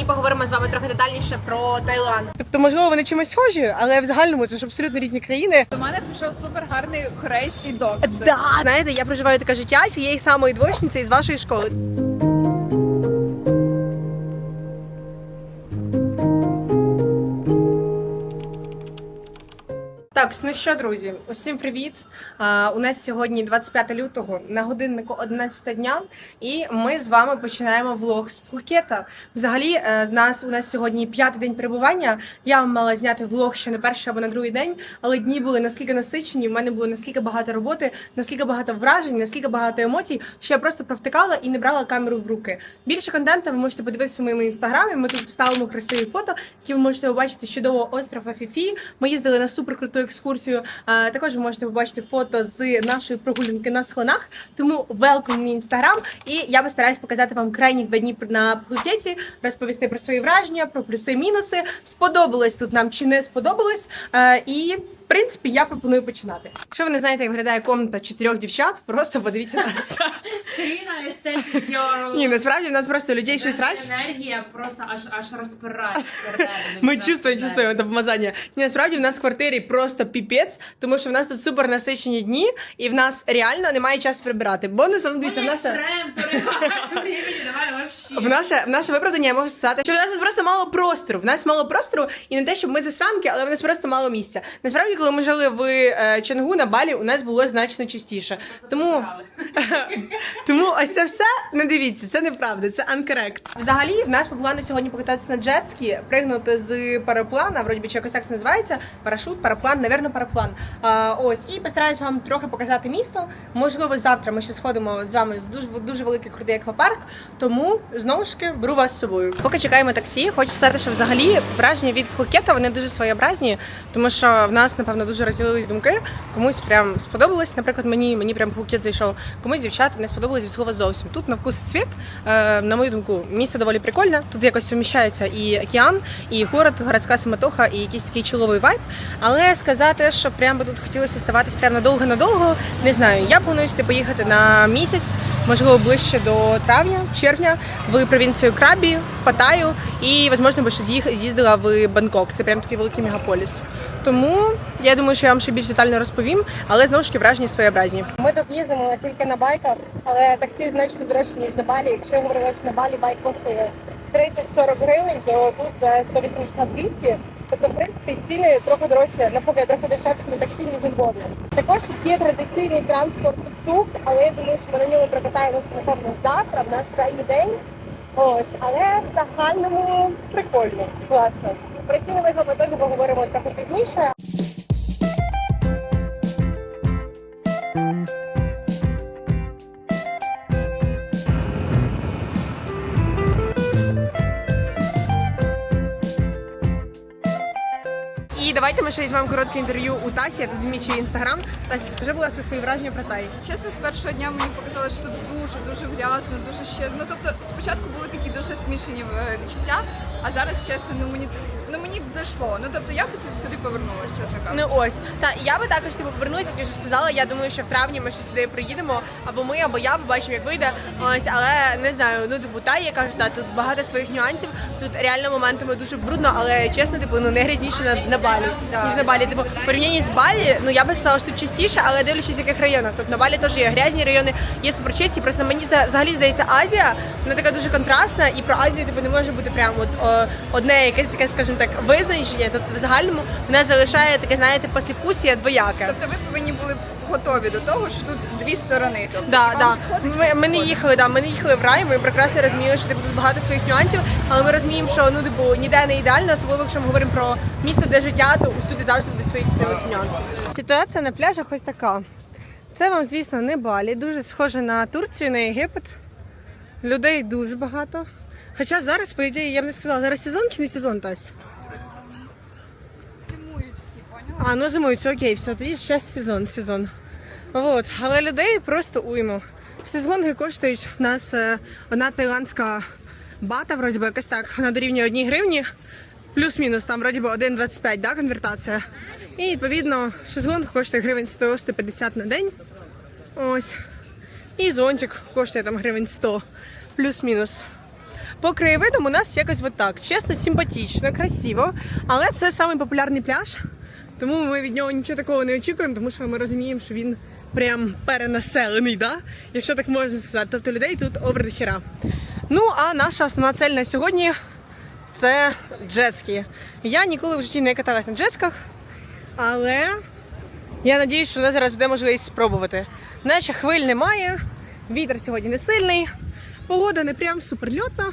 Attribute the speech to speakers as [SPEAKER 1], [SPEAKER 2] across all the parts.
[SPEAKER 1] І поговоримо з вами трохи детальніше про Таїланд. Тобто, можливо, вони чимось схожі, але в загальному це ж абсолютно різні країни.
[SPEAKER 2] До мене прийшов супер гарний корейський доктор.
[SPEAKER 1] Да, знаєте, я проживаю таке життя цієї самої двочниці із вашої школи. Так, ну що, друзі, усім привіт. У нас сьогодні 25 лютого на годиннику 11 дня, і ми з вами починаємо влог з Пхукета. Взагалі, е, нас у нас сьогодні п'ятий день перебування. Я мала зняти влог ще на перший або на другий день, але дні були наскільки насичені. в мене було наскільки багато роботи, наскільки багато вражень, наскільки багато емоцій, що я просто провтикала і не брала камеру в руки. Більше контенту ви можете подивитися в моєму інстаграмі. Ми тут вставимо красиві фото, які ви можете побачити з чудового острова Фіфі. Ми їздили на суперкруту екскурсію. Також ви можете побачити фото з нашої прогулянки на схонах. Тому welcome в мій інстаграм. І я постараюсь показати вам крайні два дні на Пхукеті, розповісти про свої враження, про плюси, мінуси. Сподобалось тут нам чи не сподобалось. І принципі, я пропоную починати. Якщо ви не знаєте, як виглядає комната чотирьох дівчат, просто подивіться на це.
[SPEAKER 3] Каріна естетик.
[SPEAKER 1] Ні, насправді в нас просто людей щось рач.
[SPEAKER 3] енергія просто аж аж розпирає всередину.
[SPEAKER 1] Ми
[SPEAKER 3] Просто
[SPEAKER 1] чувствуємо, чувствуємо це помазання. Ні, насправді в нас в квартирі просто піпець, тому що в нас тут супер насичені дні, і в нас реально немає часу прибирати. Бонусом дивіться, в нас. В наше, в наше виправдання я можу сказати, що в нас просто мало простору. В нас мало простору, і не те, щоб ми засранки, але в нас просто мало місця. Насправді, коли ми жили в е, Чангу на Балі, у нас було значно чистіше. Тому Тому ось це все не дивіться, це неправда, це анкорект. Взагалі, в нас по плану сьогодні покататися на джетські, пригнути з параплана, вроді би чи якось так це називається. Парашут, параплан, навірно, параплан. А, ось і постараюсь вам трохи показати місто. Можливо, завтра ми ще сходимо з вами з дуже дуже великий крутий аквапарк. Тому знову ж таки беру вас з собою. Поки чекаємо таксі, хочу сказати, що взагалі враження від Пхукета вони дуже своєобразні, тому що в нас напевно дуже розділились думки. Комусь прям сподобалось. Наприклад, мені мені прям Пхукет зайшов. Комусь дівчат не сподобалось від слова зовсім. Тут на вкус і цвіт, е, на мою думку, місце доволі прикольне. Тут якось суміщається і океан, і город, городська самотоха, і якийсь такий чоловий вайб. Але сказати, що прям би тут хотілося ставатись прям надовго-надовго, не знаю. Я планую сюди поїхати на місяць. Можливо, ближче до травня, червня в провінцію Крабі, в Паттайю і, можливо, би ще з'їздила в Бангкок. Це прям такий великий мегаполіс. Тому я думаю, що я вам ще більш детально розповім, але знову ж таки враження своєобразні. Ми тут їздимо тільки на байках, але таксі значно дорожче, ніж на Балі. Якщо я говорила, що на Балі байк коштує 30-40 гривень, то тут за 180-200. Тобто, в принципі, ціни трохи дорожче, навпаки, трохи дешевше на таксі, ніж Львові. Також тут є традиційний транспорт тук, але я думаю, що ми на ньому прокатаємося напевно завтра, в наш крайній день. Ось, але в загальному прикольно, класно. Про ціни ми з поговоримо трохи пізніше. І давайте ми ще візьмемо коротке інтерв'ю у Тасі. Я тут відмічу її інстаграм. Тася, скажи, будь ласка, свої враження про Тай.
[SPEAKER 2] Чесно, з першого дня мені показали, що тут дуже дуже грязно, дуже ще. Ну тобто, спочатку були такі дуже смішані е, відчуття, а зараз чесно, ну мені ну мені б зайшло. Ну тобто я б тут сюди повернулася, чесно кажучи.
[SPEAKER 1] Ну ось та я би також типу повернуся, як я вже сказала. Я думаю, що в травні ми ще сюди приїдемо, або ми, або я побачимо, як вийде. Ось, але не знаю. Ну типу, та я кажу, та тут багато своїх нюансів. Тут реально моментами дуже брудно, але чесно, типу, ну не грязніше на, на балі, ніж на балі. Типу, порівнянні з балі, ну я би сказала, що тут чистіше, але дивлячись, в яких районах. Тобто на балі теж є грязні райони, є суперчисті. Просто мені взагалі здається, Азія вона така дуже контрастна, і про Азію типу не може бути прямо от о, одне якесь таке, скажімо так, визначення. Тобто в загальному вона залишає таке, знаєте, послівкусія двояке.
[SPEAKER 2] Тобто ви повинні були готові до того, що тут дві сторони. Тобто
[SPEAKER 1] Да, да.
[SPEAKER 2] підходить,
[SPEAKER 1] Ми, ми не їхали, да, ми не їхали в рай, ми прекрасно розуміли, що тут багато своїх нюансів, але ми розуміємо, що ну типу ніде не ідеально, особливо якщо ми говоримо про місто, де життя, то усюди завжди будуть свої якісь нюанси. Ситуація на пляжах ось така. Це вам, звісно, не Балі, дуже схоже на Турцію, на Єгипет. Людей дуже багато. Хоча зараз, по ідеї, я б не сказала, зараз сезон чи не сезон, Тась?
[SPEAKER 2] Зимують всі, поняла?
[SPEAKER 1] А, ну зимують, все окей, все, тоді ще сезон, сезон. Вот. Але людей просто уймо. Шезлонги коштують в нас е, одна таїландська бата, вроді би якось так, вона дорівнює 1 гривні, плюс-мінус, там вроді би 1,25, да, конвертація. І відповідно шезлонг коштує гривень 100-150 на день. Ось. І зонтик коштує там гривень 100, плюс-мінус. По краєвидам у нас якось так. Чесно, симпатично, красиво. Але це самий популярний пляж. Тому ми від нього нічого такого не очікуємо, тому що ми розуміємо, що він прям перенаселений, да? якщо так можна сказати. Тобто людей тут до хіра. Ну, а наша основна цель на сьогодні це джетські. Я ніколи в житті не каталась на джетсках, але я сподіваюся, що у нас зараз буде можливість спробувати. Наче хвиль немає, вітер сьогодні не сильний, погода не прям суперльотна.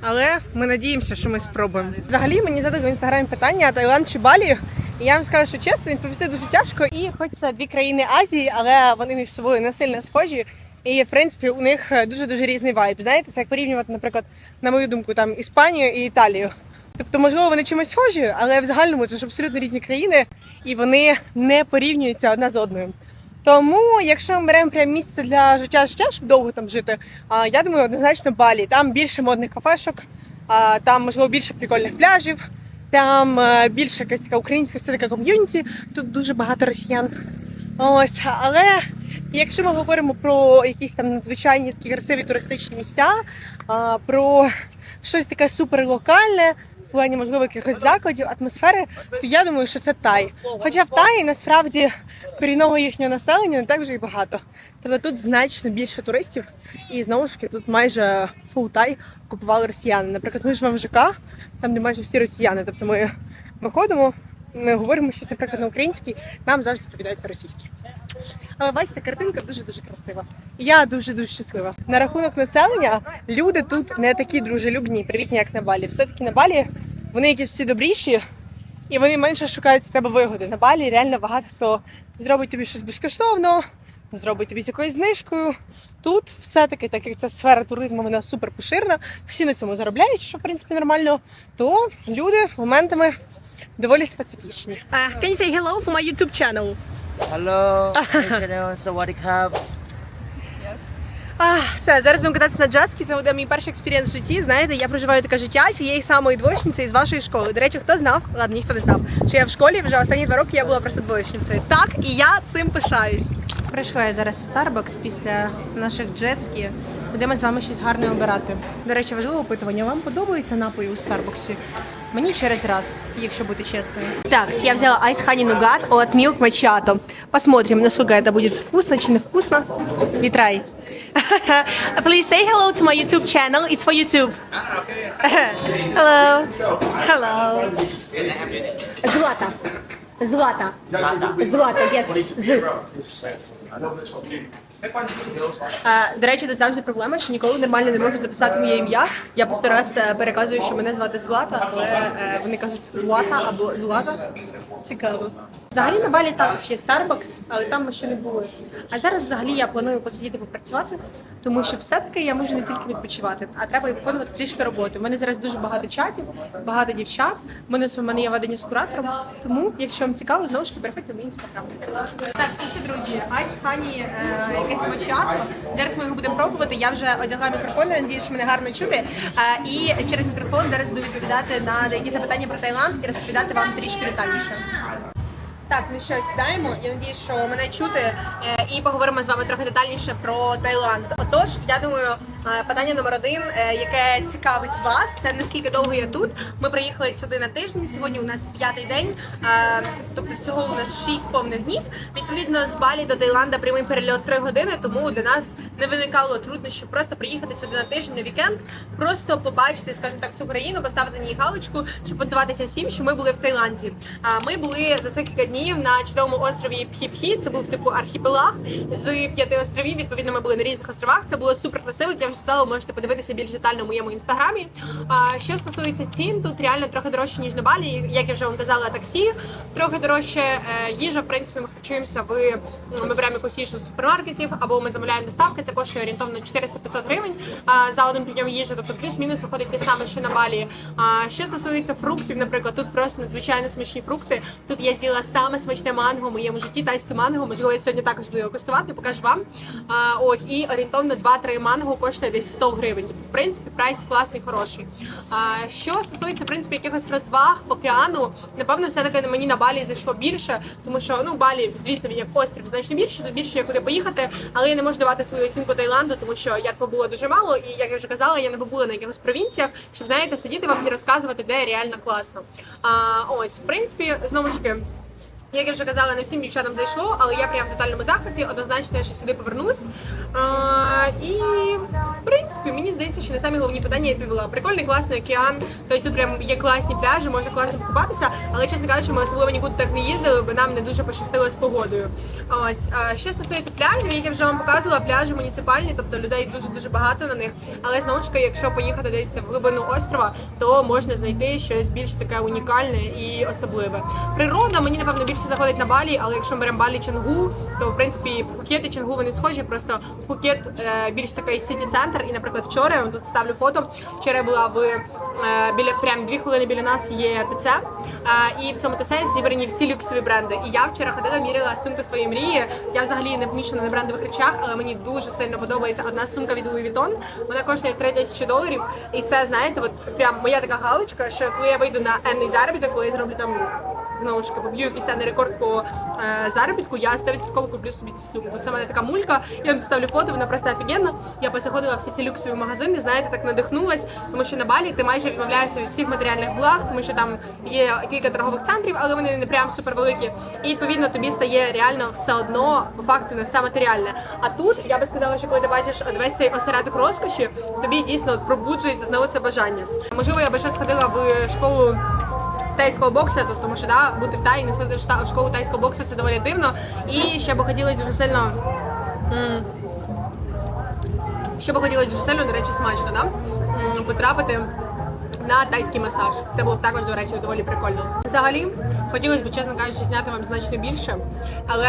[SPEAKER 1] Але ми надіємося, що ми спробуємо. Взагалі мені задали в інстаграмі питання Таїланд чи Балі. І я вам скажу, що чесно, відповісти дуже тяжко. І хоч це дві країни Азії, але вони між собою не сильно схожі. І в принципі у них дуже дуже різний вайб. Знаєте, це як порівнювати, наприклад, на мою думку, там Іспанію і Італію. Тобто, можливо, вони чимось схожі, але в загальному це ж абсолютно різні країни, і вони не порівнюються одна з одною. Тому, якщо ми беремо прям місце для життя життя, щоб довго там жити, я думаю, однозначно Балі. Там більше модних кафешок, там можливо більше прикольних пляжів, там е, більше якась така українська все така ком'юніті. Тут дуже багато росіян. Ось, але якщо ми говоримо про якісь там надзвичайні такі красиві туристичні місця, про щось таке суперлокальне, плані можливо якихось закладів, атмосфери, то я думаю, що це Тай. Хоча в Таї насправді корінного їхнього населення не так вже і багато. Тобто тут значно більше туристів, і знову ж таки тут майже фул тай купували росіяни. Наприклад, ми живемо в ЖК, там де майже всі росіяни. Тобто ми виходимо, ми говоримо щось, наприклад, на українській, нам завжди відповідають по-російськи. Але бачите, картинка дуже дуже красива. Я дуже дуже щаслива. На рахунок населення люди тут не такі дружелюбні, привітні, як на Балі. Все-таки на Балі вони якісь всі добріші, і вони менше шукають з тебе вигоди. На Балі реально багато хто зробить тобі щось безкоштовно, зробить тобі з якоюсь знижкою. Тут все-таки, так як ця сфера туризму вона супер поширена, всі на цьому заробляють, що в принципі нормально, то люди моментами доволі специфічні. Uh, can you say hello for my YouTube channel?
[SPEAKER 4] Hello, channel, Sawadee Krab.
[SPEAKER 2] Yes.
[SPEAKER 1] А, все, зараз будемо кататися на джетській. Це буде мій перший експірієнс в житті. Знаєте, я проживаю таке життя цієї самої двоєчниці з вашої школи. До речі, хто знав? Ладно, ніхто не знав. Що я в школі вже останні два роки я була просто двоєчницею. Так, і я цим пишаюсь. Прийшла я зараз в Starbucks після наших джетські. Будемо з вами щось гарне обирати. До речі, важливе опитування. Вам подобаються напої у Старбаксі? Мені через раз, якщо бути чесною. Так, я взяла Ice Honey Nougat от Milk Macchiato. Посмотрим, насколько это будет вкусно чи не вкусно. Try. Please say hello to my YouTube channel. It's for YouTube. hello. Hello. Злата. Злата. Злата, yes. З. Е, До речі, тут завжди проблема, що ніколи нормально не можу записати моє ім'я. Я просто раз е, переказую, що мене звати Злата, але е, вони кажуть Злата або Злата. Цікаво. Взагалі на балі також є Starbucks, але там ми ще не були. А зараз взагалі я планую посидіти попрацювати, тому що все-таки я можу не тільки відпочивати, а треба і виконувати трішки роботи. У мене зараз дуже багато чатів, багато дівчат. У мене у мене є ведення з куратором. Тому, якщо вам цікаво, знову ж таки переходьте в мій інстаграм. Так, що друзі, Айс Хані якесь мочато. Зараз ми його будемо пробувати. Я вже одягла мікрофон, надіюсь, що мене гарно чути. Е, І через мікрофон зараз буду відповідати на деякі запитання про Таїланд і розповідати вам трішки детальніше. Так, ми щось даємо. Я надіюсь, що мене чути, е, і поговоримо з вами трохи детальніше про Таїланд. Отож, я думаю, питання номер один, е, яке цікавить вас, це наскільки довго я тут. Ми приїхали сюди на тиждень. Сьогодні у нас п'ятий день, е, тобто всього у нас шість повних днів. Відповідно, з Балі до Таїланда прямий перельот 3 години, тому для нас не виникало труднощів просто приїхати сюди на тиждень на вікенд, просто побачити, скажімо так, всю країну, поставити на ній галочку, щоб подаватися всім, що ми були в Таїланді. Ми були за цих кілька днів на чудовому острові Пхіпхі. Це був типу архіпелаг з п'яти островів. Відповідно, ми були на різних островах. Це було супер красиво. Як я вже сказала, можете подивитися більш детально в моєму інстаграмі. Що стосується цін, тут реально трохи дорожче ніж на Балі. Як я вже вам казала, таксі трохи дорожче. Е, Їжа, в принципі, ми харчуємося в ми беремо якусь їжу з супермаркетів або ми замовляємо доставки. Це коштує орієнтовно 400-500 гривень за один прийом їжі. Тобто плюс-мінус виходить те саме, що на Балі. А що стосується фруктів, наприклад, тут просто надзвичайно смачні фрукти. Тут я з'їла саме смачне манго в моєму житті, тайське манго. Можливо, я сьогодні також буду його коштувати, покажу вам. Ось і орієнтовно 2-3 манго коштує. Коштує десь 100 гривень. В принципі, прайс класний, хороший. А що стосується в принципі якихось розваг океану, напевно, все таки мені на Балі зайшло більше, тому що ну Балі, звісно, він як острів значно більше, тут більше є куди поїхати, але я не можу давати свою оцінку Таїланду, тому що я побула дуже мало, і як я вже казала, я не побула на якихось провінціях, щоб знаєте, сидіти вам і розказувати, де реально класно. А ось, в принципі, знову ж таки. Як я вже казала, не всім дівчатам зайшло, але я прям в тотальному захваті. Однозначно, я ще сюди повернусь. А, і в принципі, мені здається, що не самі головні питання я відповіла. Прикольний, класний океан. Тобто тут прям є класні пляжі, можна класно покупатися. Але чесно кажучи, ми особливо нікуди так не їздили, бо нам не дуже пощастило з погодою. Ось а, що стосується пляжів, як я вже вам показувала, пляжі муніципальні, тобто людей дуже дуже багато на них. Але знову ж таки, якщо поїхати десь в глибину острова, то можна знайти щось більш таке унікальне і особливе. Природа мені напевно більше заходить на Балі, але якщо ми беремо Балі Чангу, то в принципі Пхукет і Чангу вони схожі. Просто Пхукет е, більш такий сіті центр. І, наприклад, вчора я вам тут ставлю фото. Вчора я була в е, біля прям дві хвилини біля нас є ТЦ. Е, і в цьому ТЦ зібрані всі люксові бренди. І я вчора ходила, міряла сумку своєї мрії. Я взагалі не помішана на брендових речах, але мені дуже сильно подобається одна сумка від Louis Vuitton. Вона коштує 3 тисячі доларів. І це знаєте, от прям моя така галочка, що коли я вийду на енний заробіток, коли я зроблю там знову ж таки поб'ю якийсь рекорд по е, заробітку, я 100% куплю собі цю сумку. Це в мене така мулька. Я вам ставлю фото, вона просто офігенна. Я позаходила всі ці люксові магазини, знаєте, так надихнулась, тому що на Балі ти майже відмовляєшся від всіх матеріальних благ, тому що там є кілька торгових центрів, але вони не прям супервеликі. І відповідно тобі стає реально все одно по факту не все матеріальне. А тут я би сказала, що коли ти бачиш весь цей осередок розкоші, тобі дійсно пробуджується знову це бажання. Можливо, я би ще сходила в школу тайського боксу, тому що да, бути в Таї, не сходити в школу тайського боксу це доволі дивно. І ще би хотілося дуже сильно. Ще би хотілося дуже сильно, до речі, смачно, да? потрапити на тайський масаж. Це було б також, до речі, доволі прикольно. Взагалі, хотілося б, чесно кажучи, зняти вам значно більше, але.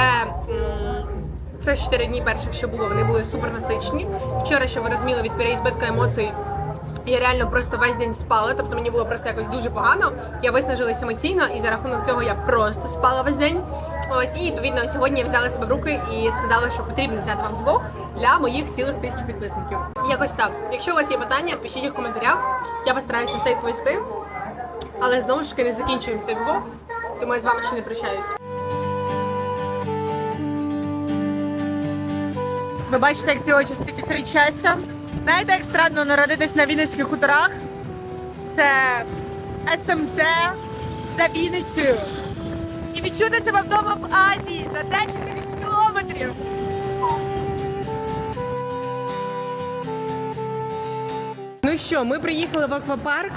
[SPEAKER 1] це ж 4 дні перших, що було, вони були супер насичені. Вчора, що ви розуміли, від переізбитка емоцій я реально просто весь день спала, тобто мені було просто якось дуже погано. Я виснажилася емоційно, і за рахунок цього я просто спала весь день. Ось і відповідно сьогодні я взяла себе в руки і сказала, що потрібно взяти вам влог для моїх цілих тисяч підписників. Якось так. Якщо у вас є питання, пишіть їх в коментарях. Я постараюся все відповісти. Але знову ж таки не закінчуємо цей влог, тому я з вами ще не прощаюсь. Ви бачите, як ці очі світять щастя. Знаєте, як странно народитись на Вінницьких хуторах? Це СМТ за Вінницею. І відчути себе вдома в Азії за 10 тисяч кілометрів. Ну що, ми приїхали в аквапарк.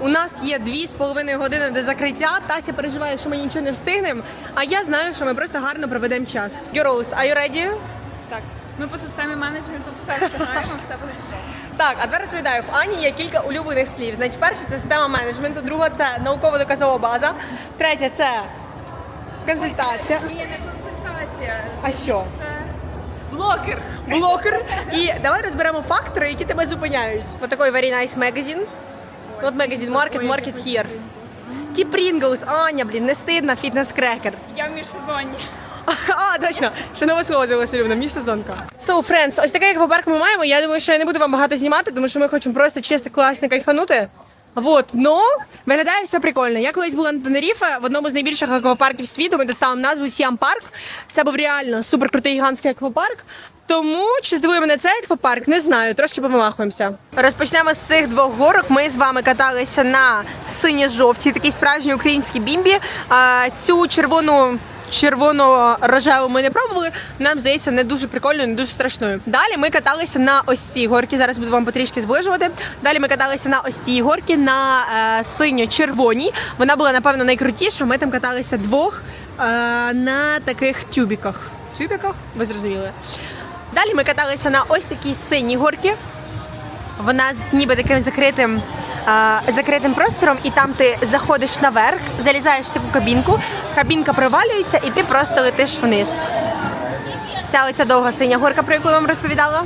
[SPEAKER 1] У нас є дві з половиною години до закриття. Тася переживає, що ми нічого не встигнемо. А я знаю, що ми просто гарно проведемо час. Girls, are you ready?
[SPEAKER 2] Так, ми по системі менеджменту все встигаємо, все буде чудово.
[SPEAKER 1] Так, а тепер розповідаю, в Ані є кілька улюблених слів. Значить, перше це система менеджменту, друга це науково-доказова база, третя це консультація.
[SPEAKER 2] Ні, не консультація,
[SPEAKER 1] А що?
[SPEAKER 2] це блогер.
[SPEAKER 1] Блокер. І давай розберемо фактори, які тебе зупиняють. Ось такий very nice magazine. От магазин Market, Market Here. Ті Pringles, Аня, блін, не стидно, фітнес-крекер.
[SPEAKER 2] Я в міжсезонні.
[SPEAKER 1] А, точно, ще нове слово з'явилося Любна, міжсезонка. So, friends, ось такий аквапарк ми маємо. Я думаю, що я не буду вам багато знімати, тому що ми хочемо просто чисто класно кайфанути. Вот, но виглядає все прикольно. Я колись була на Тенеріфе в одному з найбільших аквапарків світу. Ми доставимо назву Сіам Парк. Це був реально супер крутий гігантський аквапарк. Тому чи здивує мене цей аквапарк, не знаю, трошки повимахуємося. Розпочнемо з цих двох горок. Ми з вами каталися на синьо-жовтій, такій справжній українській бімбі. А, цю червону. Червоно-рожеву ми не пробували. Нам здається, не дуже прикольною, не дуже страшною. Далі ми каталися на ось цій горці. Зараз буду вам потрішки зближувати. Далі ми каталися на ось цій горці на е, синьо-червоній. Вона була напевно найкрутіша. Ми там каталися двох е, на таких тюбіках. Тюбіках? Ви зрозуміли. Далі ми каталися на ось такій синій горці. Вона ніби таким закритим, закритим простором, і там ти заходиш наверх, залізаєш в таку кабінку, кабінка провалюється, і ти просто летиш вниз. Ця лиця довга синя горка, про яку я вам розповідала.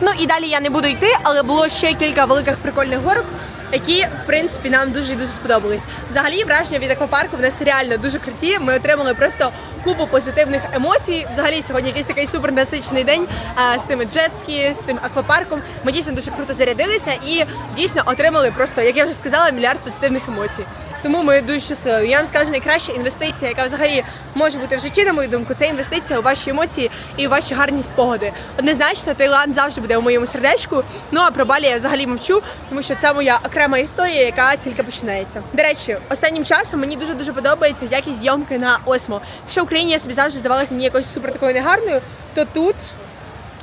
[SPEAKER 1] Ну і далі я не буду йти, але було ще кілька великих прикольних горок. Які в принципі нам дуже і дуже сподобались. Взагалі враження від аквапарку в нас реально дуже круті. Ми отримали просто купу позитивних емоцій. Взагалі сьогодні якийсь такий супер насичений день а, з цими джетскі, з цим аквапарком. Ми дійсно дуже круто зарядилися і дійсно отримали просто, як я вже сказала, мільярд позитивних емоцій. Тому ми дуже щасливі. Я вам скажу, найкраща інвестиція, яка взагалі може бути в житті, на мою думку, це інвестиція у ваші емоції і у ваші гарні спогади. Однозначно, Таїланд завжди буде у моєму сердечку. Ну а про Балі я взагалі мовчу, тому що це моя окрема історія, яка тільки починається. До речі, останнім часом мені дуже дуже подобається якість зйомки на Осмо. Якщо в Україні я собі завжди здавалася мені якось супер такою негарною, то тут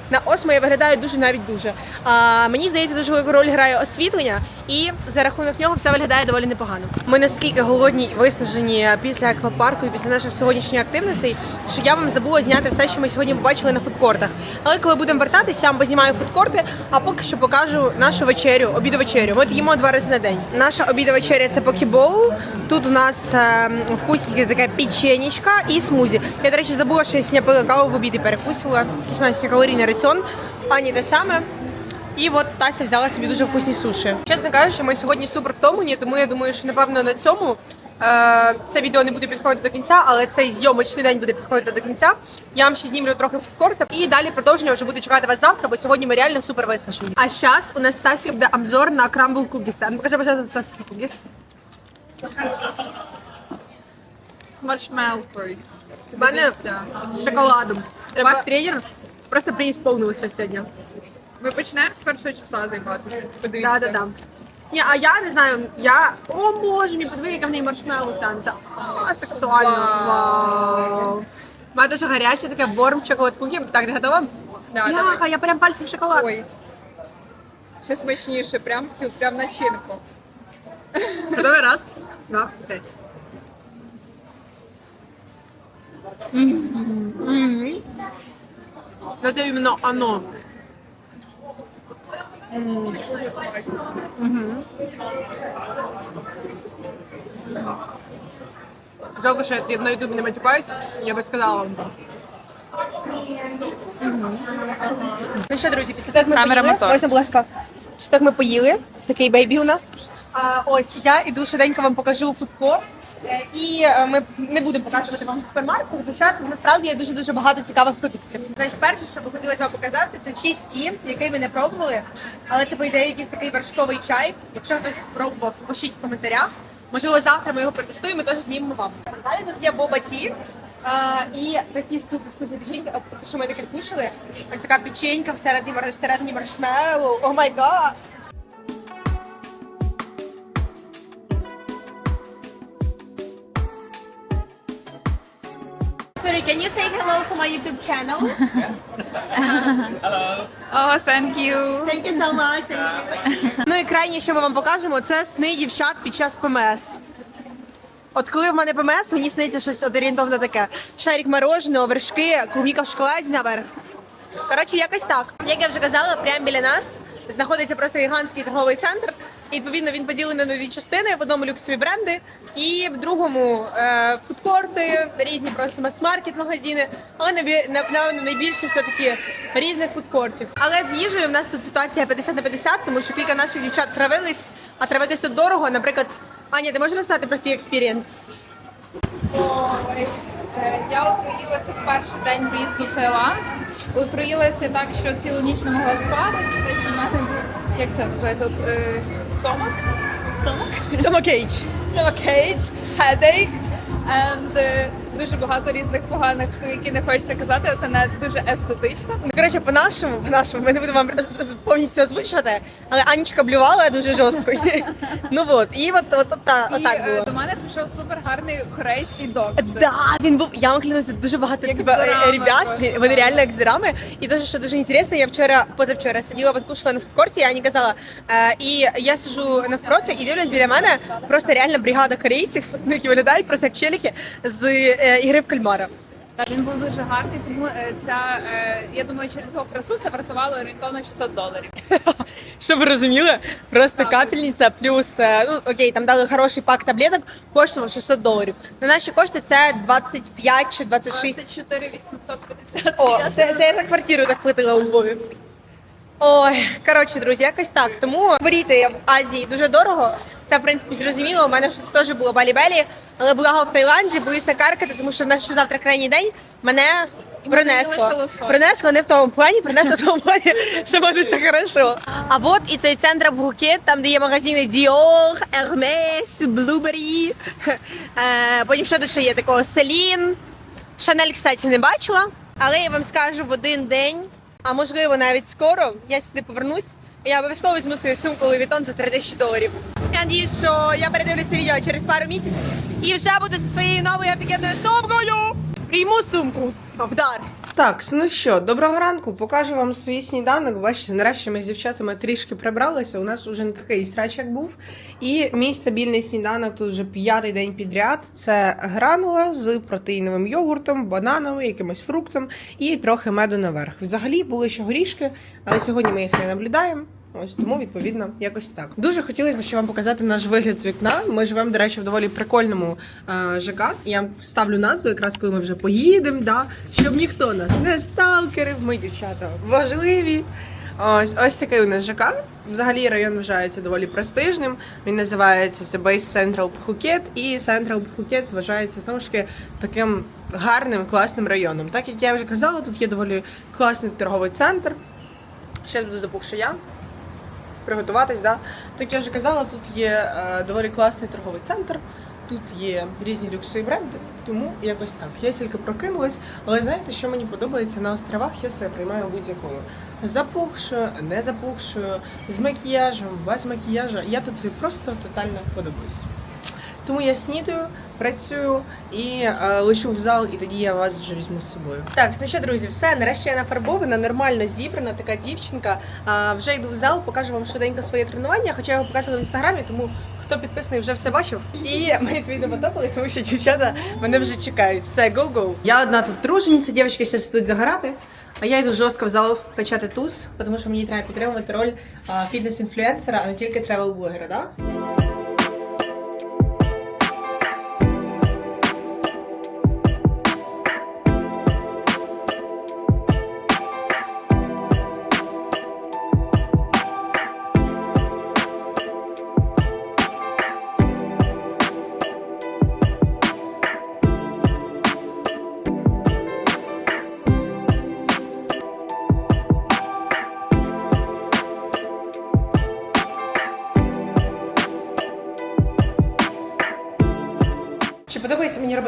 [SPEAKER 1] на Осмо я виглядаю дуже навіть дуже. А, мені здається, дуже велику роль грає освітлення, і за рахунок нього все виглядає доволі непогано. Ми наскільки голодні і виснажені після аквапарку і після наших сьогоднішніх активностей, що я вам забула зняти все, що ми сьогодні побачили на фудкортах. Але коли будемо вертатися, я вам познімаю фудкорти, а поки що покажу нашу вечерю, обіду вечерю. Ми їмо два рази на день. Наша обіда вечеря це покібоул. Тут у нас е, вкусненьке таке печенечка і смузі. Я, до речі, забула, що я сьогодні пила каву в обід і перекусила. Якийсь у мене калорійний раціон. Пані те саме. І от Тася взяла собі дуже вкусні суші. Чесно кажучи, ми сьогодні супер втомлені, тому я думаю, що напевно на цьому е, це відео не буде підходити до кінця, але цей зйомочний день буде підходити до кінця. Я вам ще знімлю трохи фудкорта. І далі продовження вже буде чекати вас завтра, бо сьогодні ми реально супер виснажені. А зараз у нас Тасі буде обзор на крамбл кугіс. А ну покажи, пожалуйста, Тасі кугіс.
[SPEAKER 2] Маршмелкою.
[SPEAKER 1] У мене з шоколадом. Ваш тренер просто преісполнився сьогодні.
[SPEAKER 2] Ми починаємо з першого числа займатися. Подивіться.
[SPEAKER 1] Да, да, да. Ні, а я не знаю, я. О, боже, мій подиви, яка в неї маршмеллоу танця. А, сексуально.
[SPEAKER 2] Вау.
[SPEAKER 1] Вау. Мене дуже гаряче, таке ворм чоколад кукі. Так, ти готова?
[SPEAKER 2] Да,
[SPEAKER 1] Бляха,
[SPEAKER 2] давай.
[SPEAKER 1] я прям пальцем в шоколад.
[SPEAKER 2] Ой. Ще смачніше, прям цю, прям начинку.
[SPEAKER 1] Готовий? Раз, два, три. Мгм. Это именно оно. М. Мгм. Жалко, що я на ютубі не матюкаюсь, я би сказала вам. Ну що, друзі, після того, як ми
[SPEAKER 2] Камера
[SPEAKER 1] поїли,
[SPEAKER 2] мотор.
[SPEAKER 1] можна, будь ласка, після того, як ми поїли, такий бейбі у нас. А, ось, я іду швиденько вам покажу фудкор. Е, І е, ми не будемо показувати вам супермаркет, хоча насправді є дуже-дуже багато цікавих продуктів. Значить, перше, що би хотілося вам показати, це чисті, який ми не пробували, але це, по ідеї, якийсь такий вершковий чай. Якщо хтось пробував, пишіть в коментарях. Можливо, завтра ми його протестуємо і теж знімемо вам. Далі тут є боба-ті. А, і такі супер вкусні печеньки, от що ми таке кушали. Ось така печенька всередині, всередині маршмеллоу. О май гад! Can you say hello for my YouTube channel?
[SPEAKER 2] О, thank you.
[SPEAKER 1] Thank you so much. Thank you. Ну і крайнє, що ми вам покажемо, це сни дівчат під час ПМС. От коли в мене ПМС, мені сниться щось от орієнтовно таке. Шарик мороженого, вершки, клубніка в шоколаді наверх. Коротше, якось так. Як я вже казала, прямо біля нас знаходиться просто гігантський торговий центр. І відповідно він поділений на дві частини: в одному люксові бренди, і в другому е, фудкорти, різні просто мас-маркет магазини. Але напевно найбільше все-таки різних фудкортів. Але з їжею в нас тут ситуація 50 на 50, тому що кілька наших дівчат травились, а травитись тут дорого. Наприклад, Аня, ти можеш розказати про свій експірієнс?
[SPEAKER 5] Е, Я отруїлася в перший день в'їзду в Таїланд. Отруїлася так, що цілу ніч не могла спати. Те, що в мене як це називається? От, е, Стомак? Стомак?
[SPEAKER 1] Стомакейдж.
[SPEAKER 5] Стомакейдж, headache. And, е, дуже багато різних поганих штук, які не хочеться казати, це не дуже естетично.
[SPEAKER 1] Ну, коротше, по-нашому, по-нашому, ми не будемо вам повністю озвучувати, але Анечка блювала дуже жорстко. Ну от, і от, от, от, та-
[SPEAKER 5] І
[SPEAKER 1] отак
[SPEAKER 5] е,
[SPEAKER 1] було.
[SPEAKER 5] до мене прийшов супер гарний корейський доктор.
[SPEAKER 1] Да, він був, я вам клянуся, дуже багато
[SPEAKER 5] Як
[SPEAKER 1] типа,
[SPEAKER 5] з дорами
[SPEAKER 1] ребят,
[SPEAKER 5] просто.
[SPEAKER 1] вони реально як з дорами. І те, що дуже інтересно, я вчора, позавчора сиділа відкушувала на фудкорті, і Ані казала, е, і я сижу навпроти і дивлюсь біля мене просто реально бригада корейців, ну, які виглядають просто як челіки з ігри в кальмара.
[SPEAKER 5] Він був дуже гарний, тому е, ця е, я думаю, через його красу це вартувало орієнтовно 600 доларів.
[SPEAKER 1] Щоб ви розуміли, просто капельниця плюс, е, ну окей, там дали хороший пак таблеток, коштував 600 доларів. На наші кошти це 25 чи 26.
[SPEAKER 5] 24 850.
[SPEAKER 1] О, це, це я за квартиру так платила у Львові. Ой, коротше, друзі, якось так. Тому хворіти в Азії дуже дорого. Це, в принципі, зрозуміло. У мене теж було балі-белі, але благо в Таїланді, боюсь накаркати, тому що в нас ще завтра крайній день. Мене принесло. Принесло не в тому плані, принесло в тому плані, що в мене все хорошо. А от і цей центр Букет, там, де є магазини Dior, Hermes, Blueberry. Е, потім що тут ще є такого Celine. Шанель, кстати, не бачила, але я вам скажу в один день, а можливо навіть скоро, я сюди повернусь. Я обов'язково візьму свою сумку Louis Vuitton за 3000 доларів. Я надіюсь, що я передивлюся відео через пару місяців і вже буду зі своєю новою офігенною сумкою. Прийму сумку в дар. Так, ну що, доброго ранку. Покажу вам свій сніданок. Бачите, нарешті ми з дівчатами трішки прибралися. У нас вже не такий срач, як був. І мій стабільний сніданок тут вже п'ятий день підряд. Це гранула з протеїновим йогуртом, бананом, якимось фруктом і трохи меду наверх. Взагалі були ще горішки, але сьогодні ми їх не наблюдаємо. Ось тому відповідно якось так. Дуже хотілося б ще вам показати наш вигляд з вікна. Ми живемо, до речі, в доволі прикольному е, ЖК. Я вам вставлю назву, якраз коли ми вже поїдемо, да, щоб ніхто нас не сталкерив. Ми дівчата важливі. Ось ось такий у нас ЖК. Взагалі район вважається доволі престижним. Він називається The Base Central Phuket, і Central Phuket вважається знову ж таки таким гарним, класним районом. Так як я вже казала, тут є доволі класний торговий центр. Ще буду запухши я приготуватись, да. Так я вже казала, тут є е, доволі класний торговий центр, тут є різні люксові бренди, тому якось так. Я тільки прокинулась, але знаєте, що мені подобається на островах, я себе приймаю будь-якою. Запухшою, не запухшою, з макіяжем, без макіяжу. Я тут собі просто тотально подобаюсь. Тому я снідаю, працюю і е, лишу в зал, і тоді я вас вже візьму з собою. Так, ну що, друзі, все. Нарешті я нафарбована, нормально зібрана, така дівчинка. А, вже йду в зал, покажу вам швиденько своє тренування, хоча я його показувала в інстаграмі, тому хто підписаний, вже все бачив. І ми відповідно потопали, тому що дівчата мене вже чекають. Все, go-go. Я одна тут тружениця, дівчатки ще сидуть загорати. А я йду жорстко в зал качати туз, тому що мені треба підтримувати роль фітнес-інфлюенсера, а не тільки тревел-блогера, да?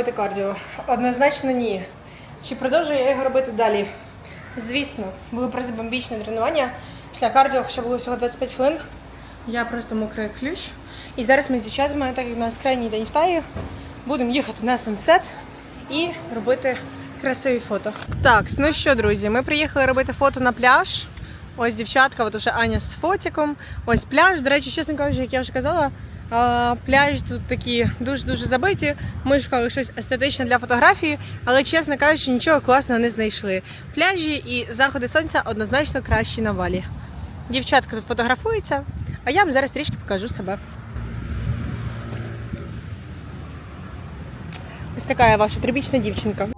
[SPEAKER 1] Робити кардіо? Однозначно ні. Чи продовжую я його робити далі? Звісно, були просто бомбічне тренування. Після кардіо, хоча було всього 25 хвилин. Я просто мокрий ключ. І зараз ми з дівчатами, так як у нас крайній день в Таї, будемо їхати на сансет і робити красиві фото. Так, ну що, друзі, ми приїхали робити фото на пляж. Ось дівчатка, от уже Аня з фотиком. Ось пляж. До речі, чесно кажучи, як я вже казала, а, пляж тут такі дуже-дуже забиті. Ми шукали щось естетичне для фотографії, але, чесно кажучи, нічого класного не знайшли. Пляжі і заходи сонця однозначно кращі на валі. Дівчатка тут фотографуються, а я вам зараз трішки покажу себе. Ось така я ваша трибічна дівчинка.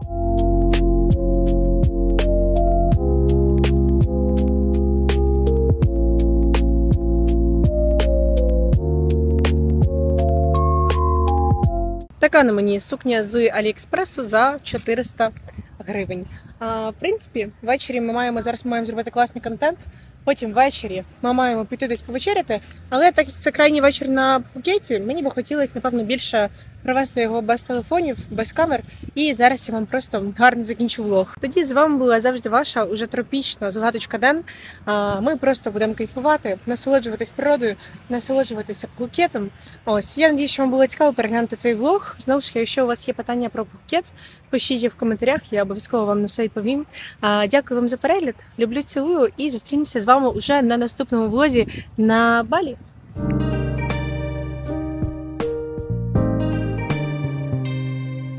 [SPEAKER 1] На мені сукня з Аліекспресу за 400 гривень. А, в принципі, ввечері ми маємо зараз ми маємо зробити класний контент. Потім ввечері ми маємо піти десь повечеряти. Але так як це крайній вечір на Пукеті, мені би хотілося, напевно, більше провести його без телефонів, без камер. І зараз я вам просто гарно закінчу влог. Тоді з вами була завжди ваша уже тропічна згадочка Ден. Ми просто будемо кайфувати, насолоджуватись природою, насолоджуватися Пукетом. Ось я надію, що вам було цікаво переглянути цей влог. Знову ж якщо у вас є питання про Пукет, пишіть їх в коментарях. Я обов'язково вам на все відповім. Дякую вам за перегляд. Люблю, цілую і зустрінемося з вами уже на наступному влозі на Балі.